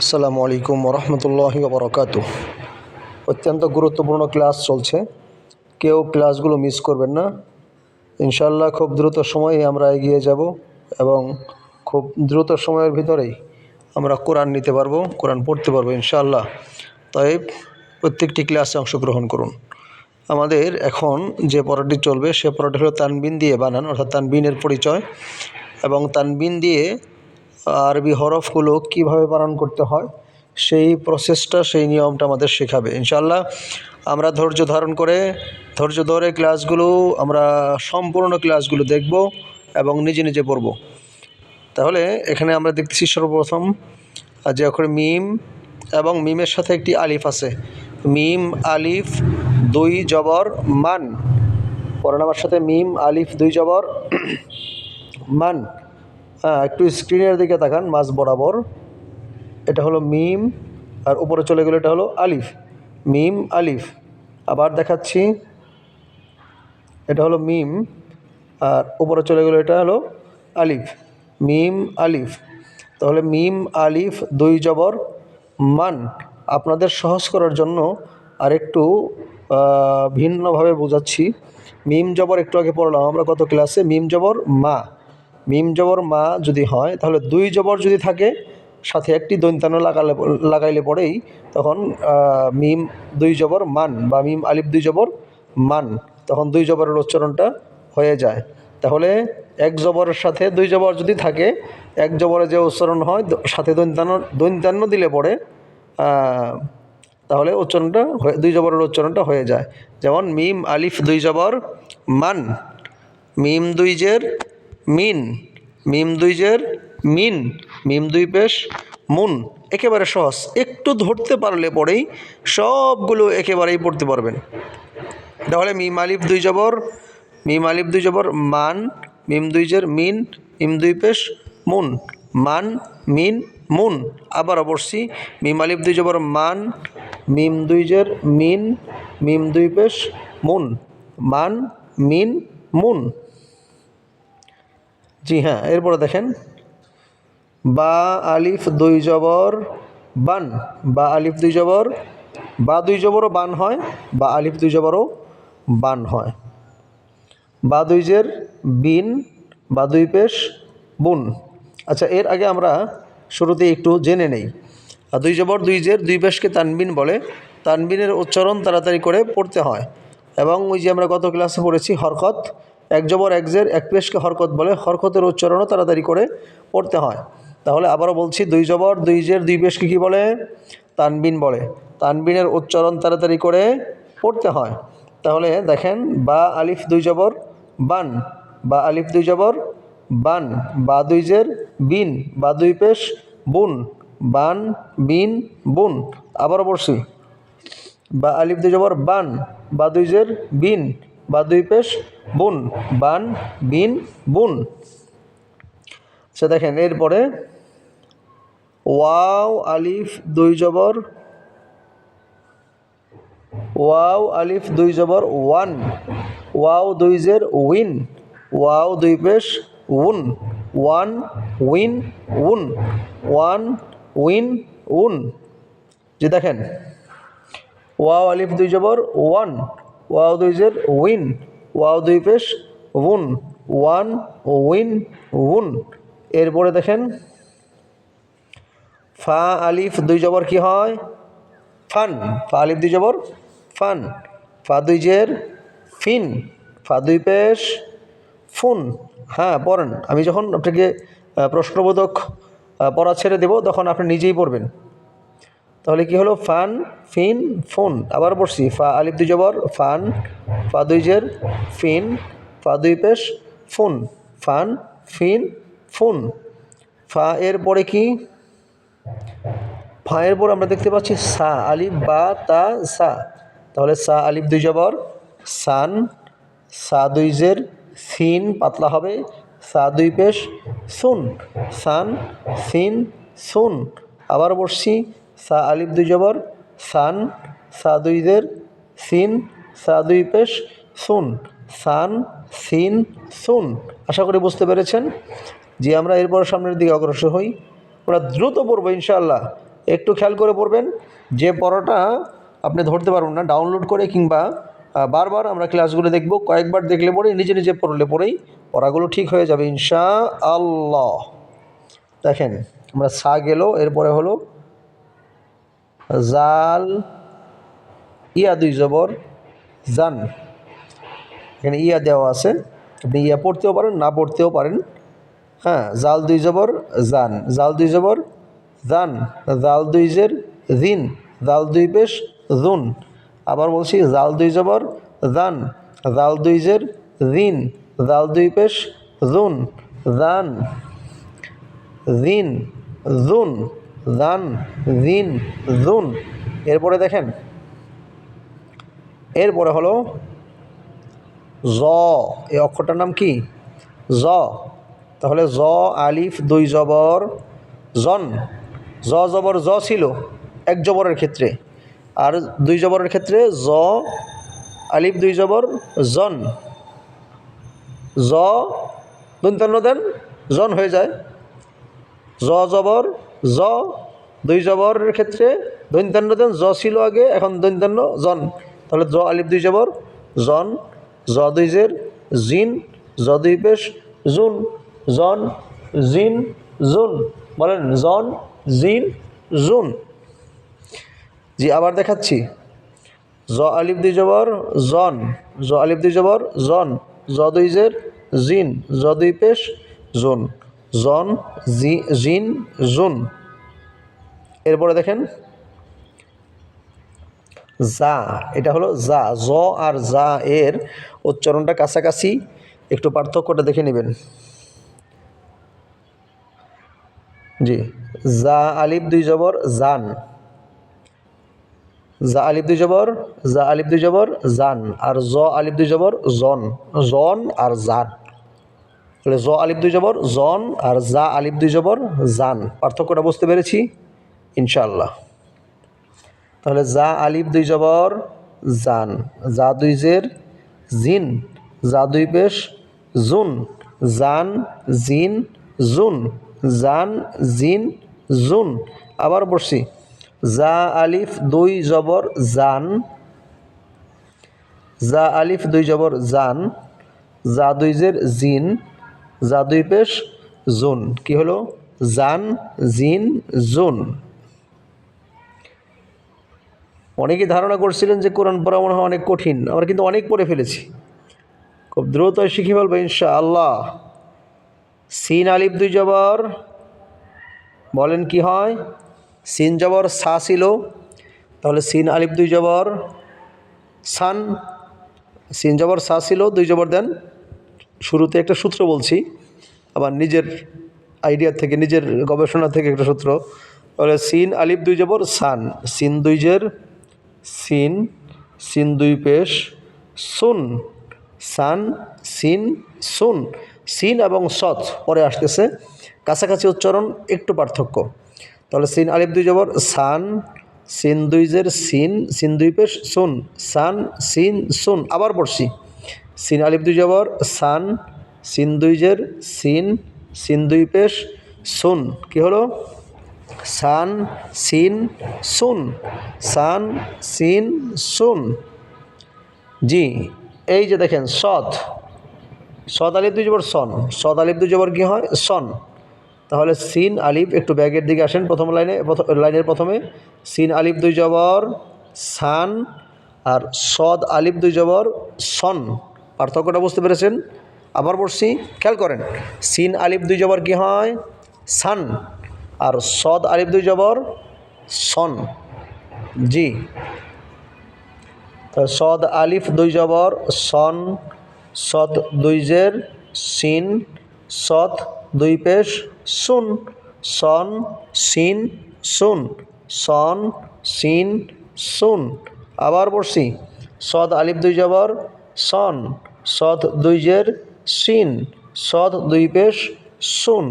আসসালামু আলাইকুম রহমতুল্লাহি বরকাত অত্যন্ত গুরুত্বপূর্ণ ক্লাস চলছে। কেউ ক্লাসগুলো মিস করবেন না। ইনশাল্লাহ খুব দ্রুত সময়ে আমরা এগিয়ে যাব এবং খুব দ্রুত সময়ের ভিতরেই আমরা কোরআন নিতে পারব, কোরআন পড়তে পারব ইনশাআল্লাহ। তাই প্রত্যেকটি ক্লাসে অংশগ্রহণ করুন। আমাদের এখন যে পড়াটি চলবে, সে পড়াটি হলো তানবিন দিয়ে বানান, অর্থাৎ তানবিনের পরিচয়। এবং তানবিন দিয়ে আরবি হরফগুলো কীভাবে বানান করতে হয়, সেই প্রসেসটা সেই নিয়মটা আমাদের শেখাবে। ইনশাল্লাহ আমরা ধৈর্য ধারণ করে, ধৈর্য ধরে ক্লাসগুলো আমরা সম্পূর্ণ ক্লাসগুলো দেখব এবং নিজে নিজে পড়ব। তাহলে এখানে আমরা দেখতেছি সর্বপ্রথম যে অক্ষরে মিম এবং মিমের সাথে একটি আলিফ আছে। মিম, আলিফ, দুই জবর, মান। পরে সাথে, মিম, আলিফ, দুই জবর, মান। হ্যাঁ একটু স্ক্রিনের দিকে তাকান মাঝ বরাবর। এটা হলো মিম, আর উপরে চলে গেলে, এটা হলো আলিফ। মিম, আলিফ। আবার দেখাচ্ছি, এটা হলো মিম, আর উপরে চলে গেলে, এটা হলো আলিফ। মিম, আলিফ। তাহলে মিম, আলিফ, দুই জবর, মান। আপনাদের সহজ করার জন্য আরেকটু ভিন্নভাবে বোঝাচ্ছি। মিম জবর একটু আগে পড়লাম, আমরা কত ক্লাসে মিম জবর, মা। মিম জবর মা যদি হয়, তাহলে দুই জবর যদি থাকে, সাথে একটি দৈন্তান্ন লাগালে, লাগাইলে পরেই তখন মিম দুই জবর মান বা মিম আলিফ দুই জবর মান, তখন দুই জবরের উচ্চারণটা হয়ে যায়। তাহলে এক জবরের সাথে দুই জবর যদি থাকে, এক জবরে যে উচ্চারণ হয় সাথে দৈন্তান্ন দৈন্তান্ন দিলে পরে তাহলে উচ্চারণটা দুই জবরের উচ্চারণটা হয়ে যায়। যেমন মিম আলিফ দুই জবর মান, মিম দুই জের মিন, মিম দুই জের, মিন, মিম দুই পেশ, মুন, একেবারে সহজ। একটু ধরতে পারলে পরেই সবগুলো একেবারেই পড়তে পারবেন। তাহলে মিম আলিফ দুই জবর, মিম আলিফ দুই জবর, মান, মিম দুই জের, মিন, মিম দুই পেশ, মুন, মান, মিন, মুন। আবার অবশ্যই মিম আলিফ দুই জবর, মান, মিম দুই জের, মিন, মিম দুই পেশ, মুন, মান, মিন, মুন। জি হ্যাঁ এরপরে দেখেন। বা আলিফ দুই জবর বান, বা আলিফ দুই জবর, বা দুই জবরও বান হয়, বা আলিফ দুই জবরও বান হয়। বা দুই জের বিন, বা দুই পেশ বুন। আচ্ছা এর আগে আমরা শুরুতে একটু জেনে নেই। আর দুই জবর, দুই জের, দুই পেশকে তানবিন বলে। তানবিনের উচ্চারণ তাড়াতাড়ি করে পড়তে হয়। এবং ওই যে আমরা গত ক্লাসে পড়েছি হরকত এক জবর, এক জের, এক পেশকে হরকত বলে হরকতের উচ্চারণও তাড়াতাড়ি করে পড়তে হয়। তাহলে আবারও বলছি, দুই জবর, দুই জের, দুই পেশকে কী বলে? তানবিন বলে। তানবিনের উচ্চারণ তাড়াতাড়ি করে পড়তে হয়। তাহলে দেখেন, বা, আলিফ, দুই জবর, বান। বা, আলিফ, দুই জবর, বান। বা, দুই জের, বিন। বা, দুই পেশ, বুন। বান, বিন, বুন। আবারও বলছি বা, আলিফ, দুই জবর, বান। বা, দুই জের, বিন। বা দুই পেশ বুন, বান, বিন, বুন। সে দেখেন, এরপরে ওয়াও, আলিফ, দুই জবর, ওয়াও, আলিফ, দুই জবর, ওয়ান। ওয়াও, দুই জের, উইন। ওয়াও, দুই পেশ, উন। ওয়ান, উইন, উন। ওয়ান, উইন, উন। যে দেখেন, ওয়াও, আলিফ, দুই জবর, ওয়ান। ওয়াও দুই জের উইন ওয়াও দুই পেশ উন, ওয়ান উইন উন। এরপরে দেখেন, ফা আলিফ দুই জবর কি হয়? ফান। ফা আলিফ দুই জবর, ফান। ফা দুই জের, ফিন। ফা দুই পেশ, ফুন। হ্যাঁ পড়েন। আমি যখন আপনাকে প্রশ্নবোধক পড়া ছেড়ে দেব, তখন আপনি নিজেই পড়বেন। তাহলে কি হলো? Fun, fin, phone. আবার পড়ছি। ফা, আলিফ দুই জবর, ফান, ফা দুই জের, ফিন, ফা দুই পেশ, ফুন। ফান, ফিন, ফুন। ফা এর পরে কি? ফা এর পর আমরা দেখতে পাচ্ছি সা, আলিফ, বা, তা, সা। তাহলে সা, আলিফ দুই জবর, সান, সা দুই জের, সিন পাতলা হবে, সা দুই পেশ, সুন। সান, সিন, সুন। আবার বসছি। সা আলিফ দুই জবর, সান, সা দুই জের সিন, সা দুই পেশ, সুন, সান, সিন, সুন। আশা করি বুঝতে পেরেছেন? যে আমরা এরপর সামনের দিকে অগ্রসর হই। ওরা দ্রুত পড়ব, ইনশাআল্লাহ। একটু খেয়াল করে পড়বেন, যে পড়াটা আপনি ধরতে পারবেন না, ডাউনলোড করে কিংবা বারবার আমরা ক্লাসগুলো দেখব, কয়েকবার দেখলে পরেই নিজে নিজে পড়লে পরেই পড়াগুলো ঠিক হয়ে যাবে ইনশা আল্লাহ দেখেন, আমরা সা গেল, এরপরে হলো জাল, ইয়া দুই জবর, জান। এখানে ইয়া দেওয়া আছে। আপনি ইয়া পড়তেও পারেন, না পড়তেও পারেন। হ্যাঁ জাল দুই জবর, জান। জাল দুই জবর, জান। জাল দুই জের দিন জাল দুই পেশ, জুন। আবার বলছি, জাল দুই জবর, জান। জাল দুই জের দিন জাল দুই পেশ, জুন। জান। দিন জুন। জান দিন জুন। এরপরে দেখেন। এরপরে হলো জ। এই অক্ষরটার নাম কি? জ। তাহলে জ, আলিফ, দুই জবর, জন। জ জবর জ ছিল এক জবরের ক্ষেত্রে। আর দুই জবরের ক্ষেত্রে জ, আলিফ, দুই জবর, জন। জ দন্তান্ন দেন জন হয়ে যায়। জ জবর জ, দুই জবরের ক্ষেত্রে দন্তান্ন দেন জ ছিল আগে, এখন দন্তান্ন জন। তাহলে জ আলিফ, দুই জবর, জন, জ দুই জের, জিন, জ দুই পেশ, জুন, জন, জিন, জুন। বলেন, জন, জিন, জুন। জি, আবার দেখাচ্ছি। জ আলিফ, দুই জবর, জন। জ আলিফ, দুই জবর, জন। জ দুই জের, জিন। জ দুই পেশ, জুন। জন, জি, জিন, জুন। এরপরে দেখেন, জা, এটা হলো জা, জ আর জা এর উচ্চারণটা কাছাকাছি, একটু পার্থক্যটা দেখে নেবেন। জি, জা আলিফ, দুই জবর, জান। জা আলিফ, দুই জবর, জা আলিফ, দুই জবর, জান। আর জ আলিফ, দুই জবর, জন। জন আর জান। তাহলে জ আলিফ দুই জবর, জন আর জা আলিফ দুই জবর, জান। পার্থক্যটা বুঝতে পেরেছি? ইনশাআল্লাহ। তাহলে জা আলিফ দুই জবর, জান। জা দুই জের, জিন। জা দুই পেশ, জুন। জান, জিন, জুন। জান, জিন, জুন। আবার বসছি জা আলিফ দুই জবর, জান। জা আলিফ দুই জবর, জান। জা দুই জের, জিন। জা দুই পেশ, জুন। কি হলো? জান, জিন, জুন। অনেকেই ধারণা করছিলেন যে কোরআন পড়া মনে হয় অনেক কঠিন। আমরা কিন্তু অনেক পড়ে ফেলেছি। খুব দ্রুত শিখে ফেলব ইনশা আল্লাহ সিন আলিফ দুই জবর। বলেন কি হয়? সিন জবর সা ছিল, তাহলে সিন আলিফ দুই জবর। সান, সিন জবর সা ছিল, দুই জবর দেন। শুরুতে একটা সূত্র বলছি, আবার নিজের আইডিয়া থেকে, নিজের গবেষণা থেকে একটা সূত্র। তাহলে সিন আলিফ দুই জবর সান, সিন দুই জের, সিন সিন দুই পেশ, সুন, সান, সিন, সুন, সিন এবং সৎ, পরে আসতেছে। কাছাকাছি উচ্চারণ একটু পার্থক্য। তাহলে সিন আলিফ দুই জবর সান, সিন দুই জের, সিন সিন দুই পেশ, সুন, সান, সিন, সুন, আবার পড়ছি। সিন আলিফ দুই জবর, সান, সিন দুই জের, সিন সিন দুই পেশ, সুন। কি হলো? সান, সিন, সুন। সান, সিন, সুন। জি, এই যে দেখেন, সৎ। সদ আলিফ দুই জবর, সন। সদ আলিফ দুই জবর কী হয়? সন। তাহলে সিন আলিফ একটু ব্যাগের দিকে আসেন প্রথম লাইনে লাইনের প্রথমে। সিন আলিফ দুই জবর, সান, আর সদ আলিফ দুই জবর, সন। পার্থক্যটা বুঝতে পেরেছেন? আবার বলছি খেয়াল করেন, সিন আলিফ দুই জবর কী হয়? সান। আর সদ আলিফ দুই জবর সন। জি। সদ আলিফ দুই জবর সন, সদ দুই জের সিন, সদ দুই পেশ সুন, সন সিন সুন, সন সিন সুন। আবার পড়ছি, সদ আলিফ দুই জবর সন, সদ দুই জের সিন, সদ দুই পেশ সুন,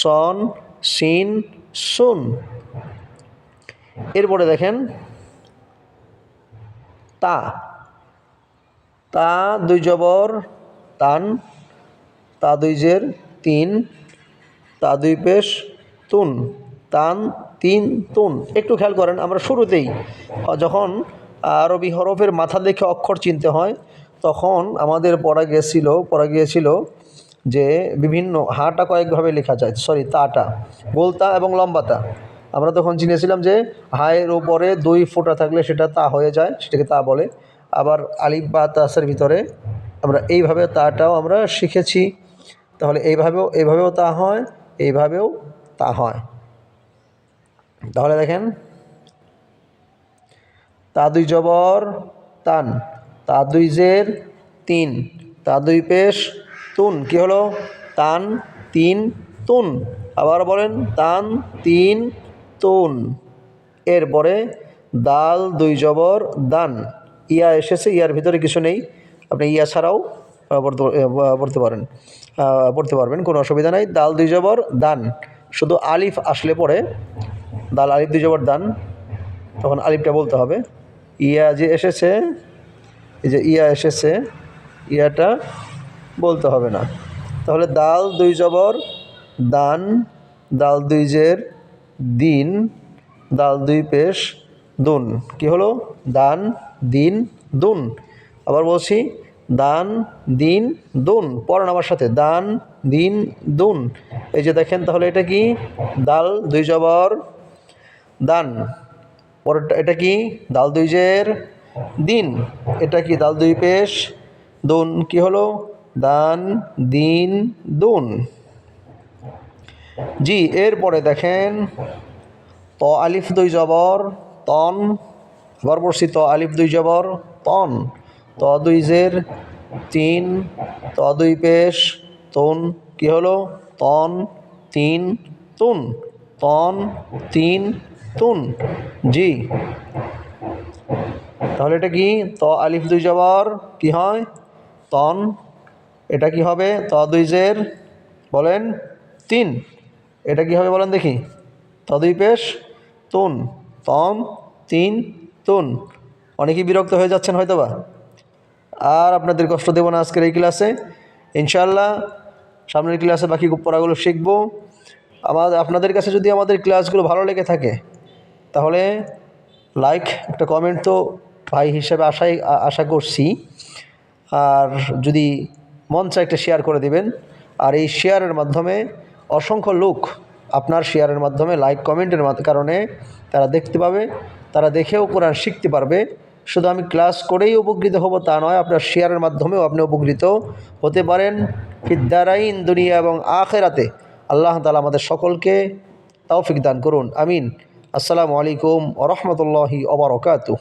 সন, সিন, সুন। এরপরে দেখেন, তা তা দুই জবর, তান, তা দুই জের তিন, তা দুই পেশ তুন, তান তিন তুন। একটু খেয়াল করেন, আমরা শুরুতেই, যখন আরবি হরফের মাথা দেখে অক্ষর চিনতে হয় তখন আমাদের পড়া গেছিল পড়া গিয়েছিল যে বিভিন্ন হাটা কয়েকভাবে লেখা যায় সরি তাটা, গোলতা এবং লম্বাতা। আমরা তখন চিনেছিলাম যে হায়ের ওপরে দুই ফোঁটা থাকলে সেটা তা হয়ে যায়, সেটাকে তা বলে। আবার আলিফ বা তাসের ভিতরে আমরা এইভাবে তাটাও আমরা শিখেছি। তাহলে এইভাবেও এইভাবেও তা হয়, এইভাবেও তা হয়। তাহলে দেখেন তা দুই জবর, তান। তা জের তিন তা দুই পেশ তুন, কি হলো? তান, তিন, তুন। আবার বলেন, তান, তিন, তুন। এরপরে দাল, দুই জবর, দান। ইয়া এসেছে, ইয়ার ভিতরে কিছু নেই। আপনি ইয়া ছাড়াও পড়তে পারেন। পড়তে পারবেন, কোনো অসুবিধা নাই। দাল, দুই জবর, দান। শুধু আলিফ আসলে পরে দাল, আলিফ, দুই জবর, দান। তখন আলিফটা বলতে হবে। ইয়া যে এসেছে এই যে ইয়া এসেছে, ইয়াটা বলতে হবে না। তাহলে দাল দুই জবর, দান, দাল দুই জের, দিন, দাল দুই পেশ, দুন। কি হলো? দান, দিন, দুন। আবার বলছি, দান, দিন, দুন। পড়ান আমার সাথে। দান, দিন, দুন। এই যে দেখেন, তাহলে এটা কি? দাল দুই জবর, দান। পরেরটা, এটা কি? দাল দুই জের দিন। এটা কি দাল দুই পেশ? দুন কি হলো? দান, দিন, দুন। জি, এরপরে দেখেন, ত আলিফ দুই জবর, তন আবার ত আলিফ দুই জবর, তন। ত দুই জের, তিন। ত দুই পেশ, তন। কি হলো? তন, তিন, তুন। তন, তিন, তুন। জি। তাহলে এটা কি? ত আলিফ দুই জবর কি হয়? তন। এটা কি হবে? ত দুই জের। বলেন, তিন। এটা কি হবে বলেন দেখি। ত দুই পেশ, তুন। তন, তিন, তুন। অনেকেই বিরক্ত হয়ে যাচ্ছেন হয়তো বা আর আপনাদের কষ্ট দেব না আজকের এই ক্লাসে। ইনশাল্লাহ সামনের ক্লাসে বাকি পড়াগুলো শিখব। আমার, আপনাদের কাছে যদি আমাদের ক্লাসগুলো ভালো লেগে থাকে, তাহলে লাইক, একটা কমেন্ট তো ভাই হিসেবে আশাই আশা করছি। আর যদি মন চায় একটা শেয়ার করে দিবেন। আর এই শেয়ারের মাধ্যমে অসংখ্য লোক আপনার শেয়ারের মাধ্যমে লাইক কমেন্টের কারণে তারা দেখতে পাবে, তারা দেখেও কোরআন শিখতে পারবে। শুধু আমি ক্লাস করেই উপকৃত হব তা নয়, আপনার শেয়ারের মাধ্যমেও আপনি উপকৃত হতে পারেন। ফিদ্দারাইন দুনিয়া এবং আখেরাতে আল্লাহ তালা আমাদের সকলকে তৌফিক দান করুন। আমিন। আসসালামু আলাইকুম ওরহমতুল্লাহি ওবরকাতু